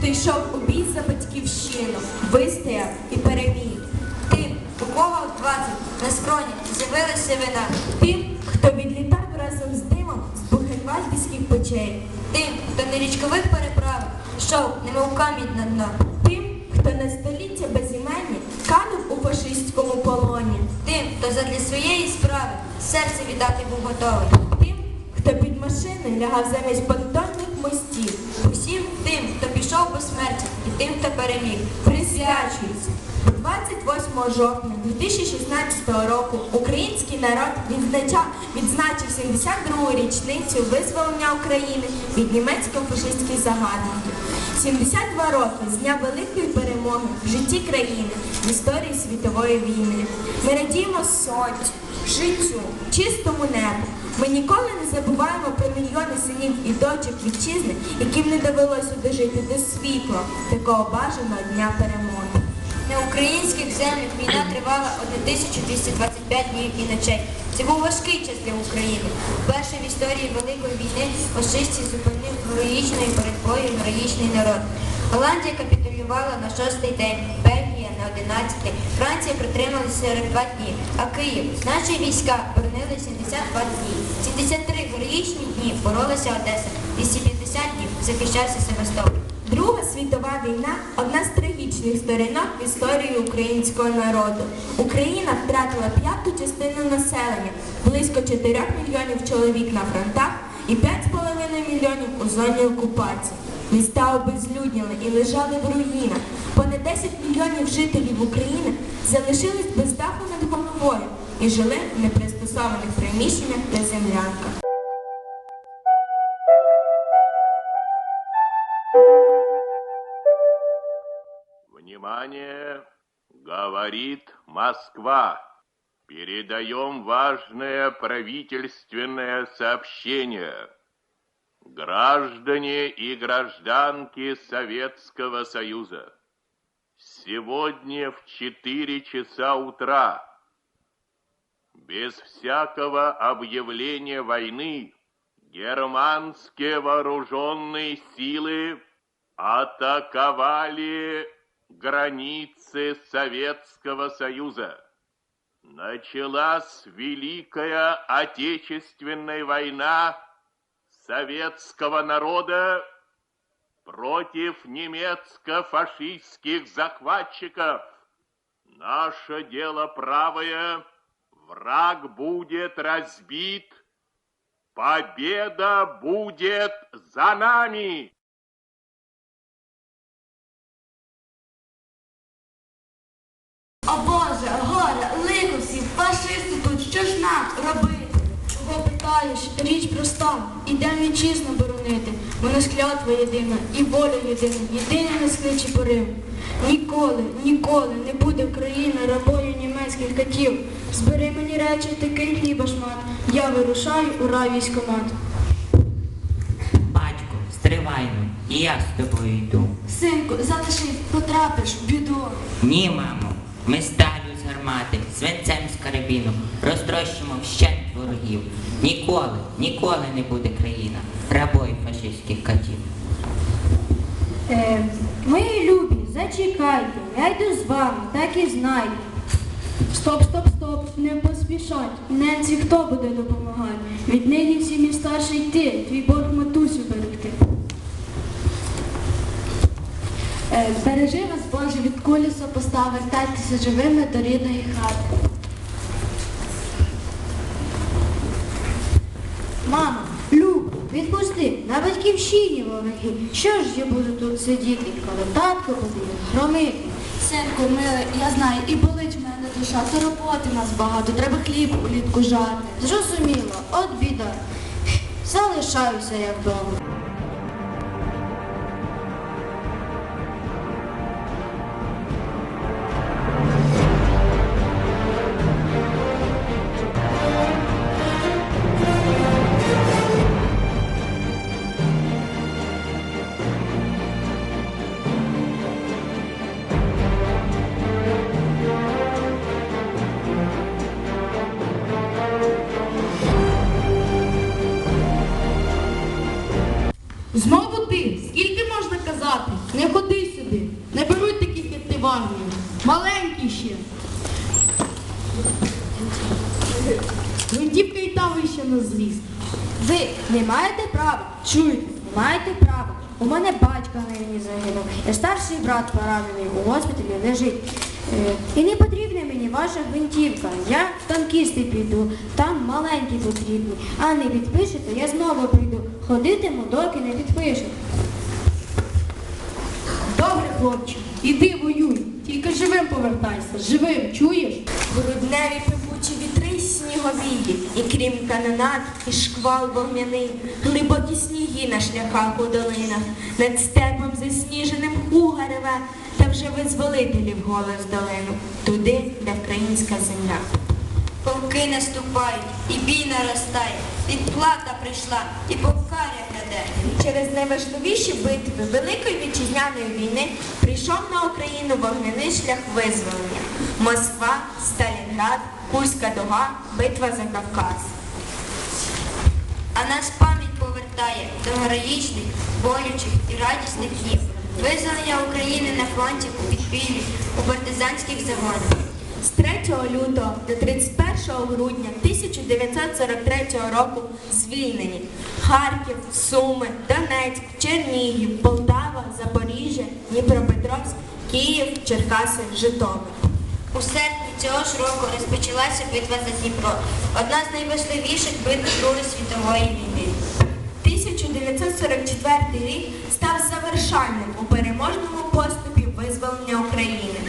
хто йшов у бій за батьківщину, вистояв і переміг. Тим, у кого в 20 на скроні з'явилася вина. Тим, хто відлітав разом з димом з бухенвальдських печей. Тим, хто на річкових переправах йшов, немов камінь на дно. Тим, хто на століття безіменні канув у фашистському полоні. Тим, хто задля своєї справи серце віддати був готовий. Тим, хто під машиною лягав замість понтонних мостів. Усім тим, хто пішов по смерті, і тим, хто переміг. Присвячується. 28 жовтня 2016 року український народ відзначав, відзначив 72-гу річницю визволення України від німецько-фашистських загарбників. 72 роки з дня великої перемоги в житті країни в історії світової війни. Ми радіємо сонцю, життю, чистому небу. Ми ніколи не забуваємо про мільйони синів і дочок вітчизни, яким не довелося дожити до світла такого бажаного дня перемоги. На українських землях війна тривала 1225 днів і ночей. Це був важкий час для України. Вперше в історії Великої війни фашистів зупинив героїчною боротьбою героїчний народ. Голландія капітулювала на шостий день, Бельгія на 11-й, Франція протрималася 42 дні, а Київ, наші війська боронили 72 дні. 73 героїчні дні боролася Одеса, 250 днів захищався Севастополь. Друга світова війна одна з трагічних сторінок в історії українського народу. Україна втратила п'яту частину населення, близько 4 мільйонів чоловік на фронтах і 5,5 мільйонів у зоні окупації. Міста обезлюдніли і лежали в руїнах. Понад 10 мільйонів жителів України залишились без даху над головою і жили в непристосованих приміщеннях та землянках. Внимание! Говорит Москва. Передаем важное правительственное сообщение. Граждане и гражданки Советского Союза, сегодня в 4 часа утра, без всякого объявления войны, германские вооруженные силы атаковали границы Советского Союза. Началась Великая Отечественная война советского народа против немецко-фашистских захватчиков. Наше дело правое, враг будет разбит, победа будет за нами. Чого? Річ проста. Ідем вітчизну боронити. Вона ж клятва єдина і воля єдина. Єдине нас кличе по Риму. Ніколи, ніколи не буде Україна рабою німецьких катів. Збери мені речі, ти кинь хліба шмат. Я вирушаю у рай військомат. Батько, стривайно, і я з тобою йду. Синку, залишись, потрапиш в біду. Ні, мамо, ми сталю з гармати, свинцем з карабіну, розтрощимо вщент ворогів. Ніколи, ніколи не буде країна рабою фашистських катів. Е, мої любі, зачекайте, я йду з вами, так і знайте. Стоп, стоп, стоп, не поспішать. Ненці хто буде допомагати? Віднині всі мій старший йти, твій Бог матусю берегти. Е, бережи вас, Боже, кулі вертайтеся живими до рідної хати. Мама, Люб, відпусти, на батьківщині вороги. Що ж я буду тут сидіти, коли татко буде громити? Синку, милий, я знаю, і болить в мене душа, та роботи нас багато, треба хліб улітку жати. Зрозуміло, от біда. Залишаюся я вдома. ще. Гвинтівка і та вище на зріст. Ви не маєте права, чуєте, не маєте права. У мене батько нині загинув, я старший брат поранений, у госпіталі лежить. Е, і не потрібна мені ваша гвинтівка. Я в танкісти піду, там маленькі потрібні. А не підпишете, я знову прийду. Ходитиму, доки не підпишете. Добре, хлопче, іди воюй. Тільки живим повертайся. Живим, чуєш? Грудневі пекучі вітри сніговії, і крім канонат, і шквал вогняний, глибокі сніги на шляхах у долинах, над степом засніженим хуга реве, та вже визволителів голос долину, туди, де українська земля. Полки наступають, і бій наростає. Відплата прийшла, і повкаря гляде. Через найважливіші битви Великої вітчизняної війни прийшов на Україну вогняний шлях визволення. Москва, Сталінград, Курська дуга, битва за Кавказ. А нас пам'ять повертає до героїчних, болючих і радісних днів. Визволення України на фронті у підпіллі, у партизанських загонах. З 3 лютого до 31 грудня 1943 року звільнені Харків, Суми, Донецьк, Чернігів, Полтава, Запоріжжя, Дніпропетровськ, Київ, Черкаси, Житомир. У серпні цього ж року розпочалася битва за Дніпро, одна з найважливіших битв Другої світової війни. 1944 рік став завершальним у переможному поступі визволення України.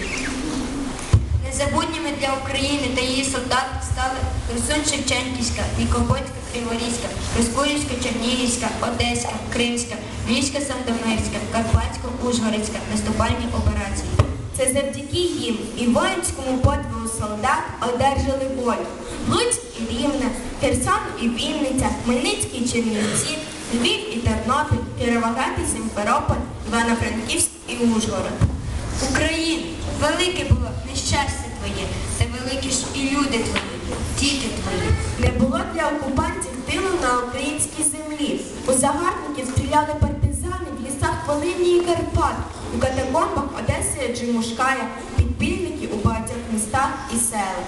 Незабутніми для України та її солдат стали Херсон Шевченківська, Нікопольська Криворізька, Проскурівська Чернігівська, Одеська, Кримська, Львівська Сандомирська, Карпатська Ужгородська наступальні операції. Це завдяки їм і воїнському подвигу солдат одержали волю. Луцьк і Рівне, Херсон і Вінниця, Хмельницький і Чернівці, Львів і Тернопіль, Кіровоград і Симферополь, Івано-Франківськ і Ужгород. Україна, велике було нещастя твоє, та великі ж і люди твої, діти твої. Не було для окупантів тилу на українській землі. У загарбників стріляли партизани в лісах Волині і Карпат, у катакомбах Одеси Джимушкая, підпільники у багатьох містах і селах.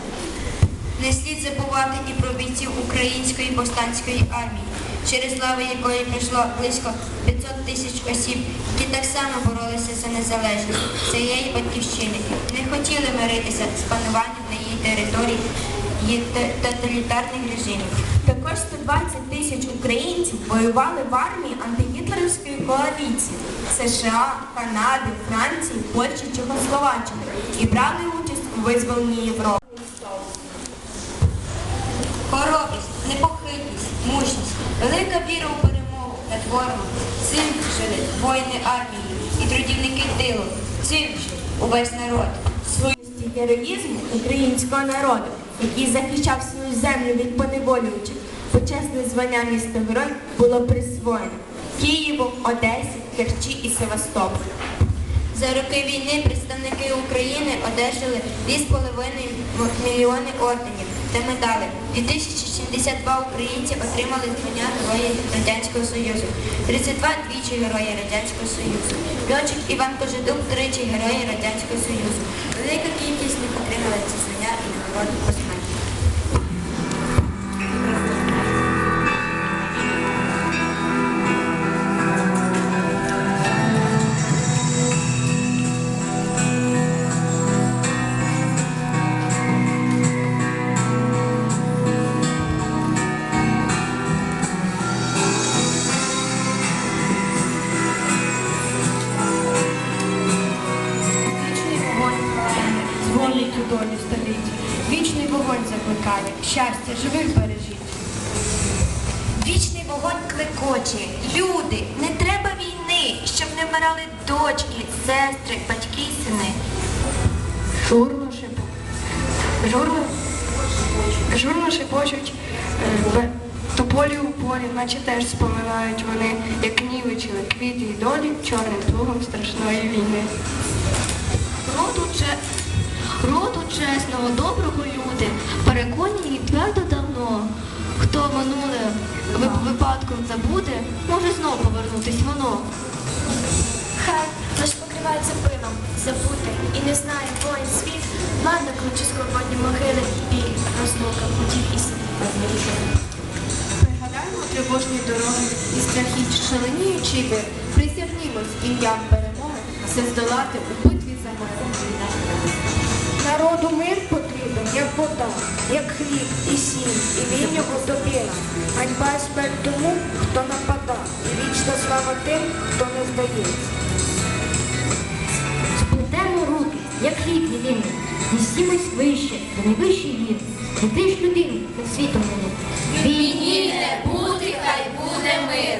Не слід забувати і про бійців української повстанської армії, через лави якої пройшло близько 500 тисяч осіб, які так само боролися за незалежність цієї батьківщини, не хотіли миритися з пануванням на її території її тоталітарних режимів. Також 120 тисяч українців воювали в армії антигітлерівської коаліції США, Канади, Франції, Польщі, Чехословаччини і брали участь у визволенні Європи. Хоробрість, непохитність, мужність, велика віра у перемогу над ворогом. Цим жили воїни армії і трудівники тилу. Цим жив увесь народ. Своїсті героїзму українського народу, який захищав свою землю від поневолюючих, почесне звання міста Герой було присвоєно Києву, Одесі, Керчі і Севастополю. За роки війни представники України одержали 2,5 мільйони орденів та медалі. 2072 українці отримали звання Герої Радянського Союзу, 32 двічі Герої Радянського Союзу. Льотчик Іван Кожедук тричі Герої Радянського Союзу. Велика кількість не отримали ці звання і нагороди живих бережіть. Вічний вогонь клекоче. Люди, не треба війни, щоб не вмирали дочки, сестри, батьки й сини. Журно шепочуть. Журно, журно шепочуть е, тополі у полі, наче теж споминають вони, як нівечили квіти й долі чорним плугом страшної війни. Роду, че... Роду чесного, доброго люди, переконані твердо давно. Хто минуле випадком забуде, може знов повернутись воно. Хай наш покрив називається пилом, забути і не знає воїн світ, ладно кручі скорботні могили і біль, розлука, путів і слід. Пригадаймо тривожні дороги і страхіт шаленіючий вир. Присягнімось ім'ям перемоги все здолати у битві за мир. Народу мир потрібен, як вода, як хліб і сіль, і він його добіра. Ганьба і смерть тому, хто напада, і вічна слава тим, хто не здається. Сплетемо руки, як хліб єдиний, несімось вище, до найвищих гір. Не ти ж людину над світом мене. Війні не бути, хай буде мир.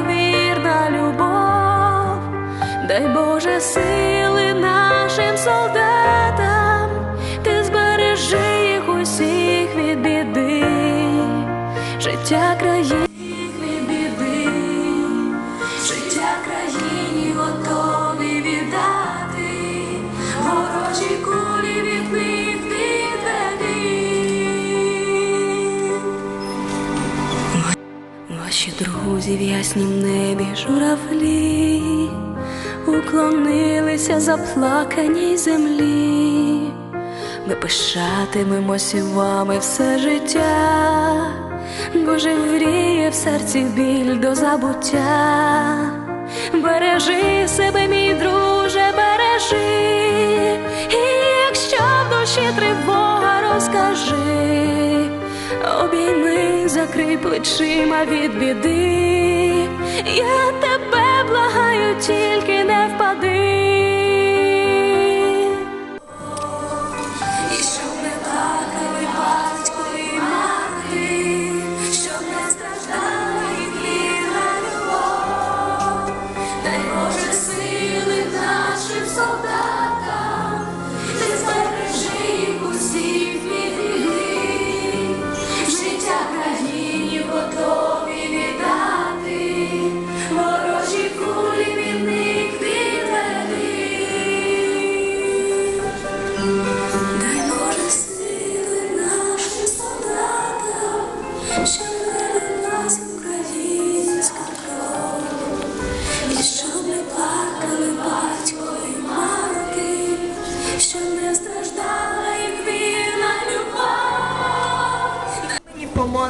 Боже сили нашим солдатам, ти збережи їх усіх від біди, життя країни від біди, життя країні готові віддати, ворожі кулі від них відведи. Друзі в яснім небі журавлі уклонилися заплаканій землі. Ми пишатимемося вами все життя, бо живріє в серці біль до забуття. Бережи себе, мій друже, бережи, і якщо в душі тривога, розкажи, обійми, закрий плечима від біди, я тільки не впади.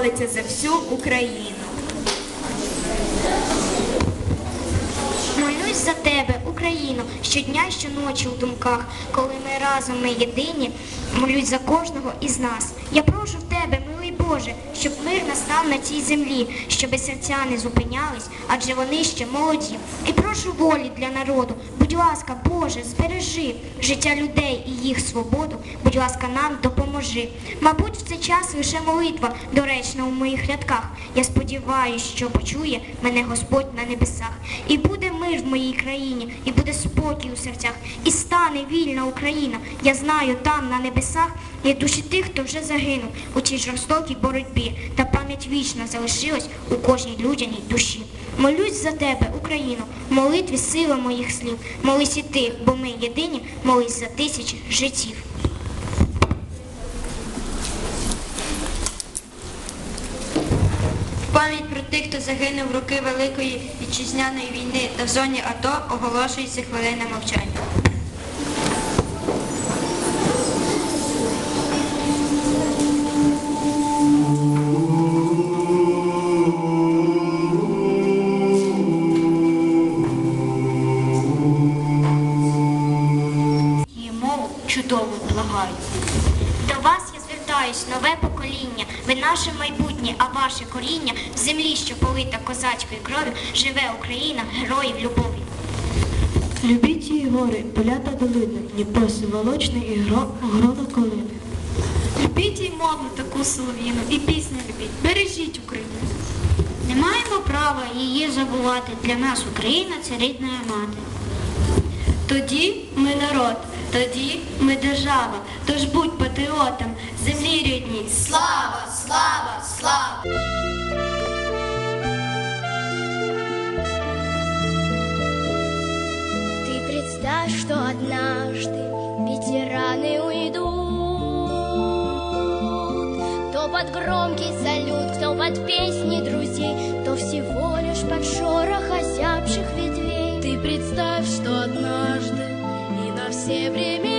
Помолиться за всю Україну. Молюсь за тебе, Україно, щодня, щоночі у думках, коли ми разом ми єдині, молюсь за кожного із нас. Я мир настав на цій землі, щоби серця не зупинялись, адже вони ще молоді. І прошу волі для народу. Будь ласка, Боже, збережи життя людей і їх свободу. Будь ласка, нам допоможи. Мабуть, в цей час лише молитва доречна у моїх рядках. Я сподіваюся, що почує мене Господь на небесах. І буде мир в моїй країні, і буде спокій у серцях, і стане вільна Україна. Я знаю, там на небесах є душі тих, хто вже загинув у цій жорстокій боротьбі, та пам'ять вічна залишилась у кожній людяній душі. Молюсь за тебе, Україну, молитві сила моїх слів. Молись і ти, бо ми єдині, молись за тисячі життів. Пам'ять про тих, хто загинув в роки Великої вітчизняної війни та в зоні АТО оголошується хвилина мовчання. Покоління. Ви наше майбутнє, а ваше коріння в землі, що полита козацькою кров'ю, живе Україна, героїв любові. Любіть її гори, поля та долини, Дніпро сиволочний і гро, грона колини. Любіть їй мову таку солов'їну і пісню любіть. Бережіть Україну. Не маємо права її забувати. Для нас Україна це рідна мати. Тоді ми народ, тоді ми держава. Тож будь патріотом, землі рідній. Слава, слава, слава! Ты представь, что однажды ветераны уйдут То под громкий салют, кто под песни друзей То всего лишь под шорох озябших ветвей Ты Представь, что однажды и на все времена